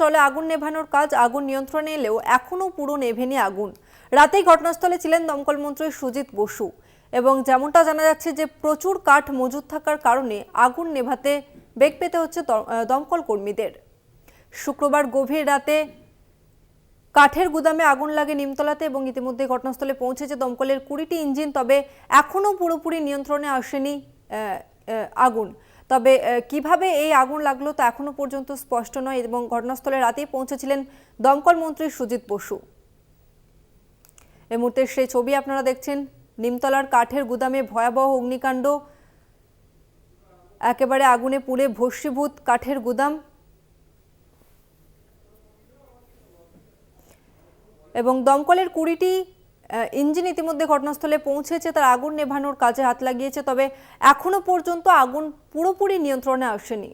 চলে আগুন নেভানোর কাজ, আগুন নিয়ন্ত্রণে এলেও এখনও পুরো নেভেনি আগুন। রাতেই ঘটনাস্থলে ছিলেন দমকল মন্ত্রী সুজিত বসু এবং যেমনটা জানা যাচ্ছে যে প্রচুর কাঠ মজুদ থাকার কারণে আগুন নেভাতে বেগ পেতে হচ্ছে দমকল কর্মীদের। শুক্রবার গভীর রাতে কাঠের গুদামে আগুন লাগে নিমতলাতে এবং ইতিমধ্যে ঘটনাস্থলে পৌঁছেছে দমকলের কুড়িটি ইঞ্জিন, তবে এখনও পুরোপুরি নিয়ন্ত্রণে আসেনি আগুন। তবে কীভাবে এই আগুন লাগল তা এখনও পর্যন্ত স্পষ্ট নয় এবং ঘটনাস্থলে রাতেই পৌঁছেছিলেন দমকল মন্ত্রী সুজিত বসু। এই মুহূর্তে সেই ছবি আপনারা দেখছেন, নিমতলার কাঠের গুদামে ভয়াবহ অগ্নিকাণ্ড। একেবারে আগুনে পুড়ে ভস্মীভূত কাঠের গুদাম। এবং দমকলের কুড়িটি ইঞ্জিন ইতিমধ্যে ঘটনাস্থলে পৌঁছেছে, তার আগুন নেভানোর কাজে হাত লাগিয়েছে, তবে এখনও পর্যন্ত আগুন পুরোপুরি নিয়ন্ত্রণে আসেনি।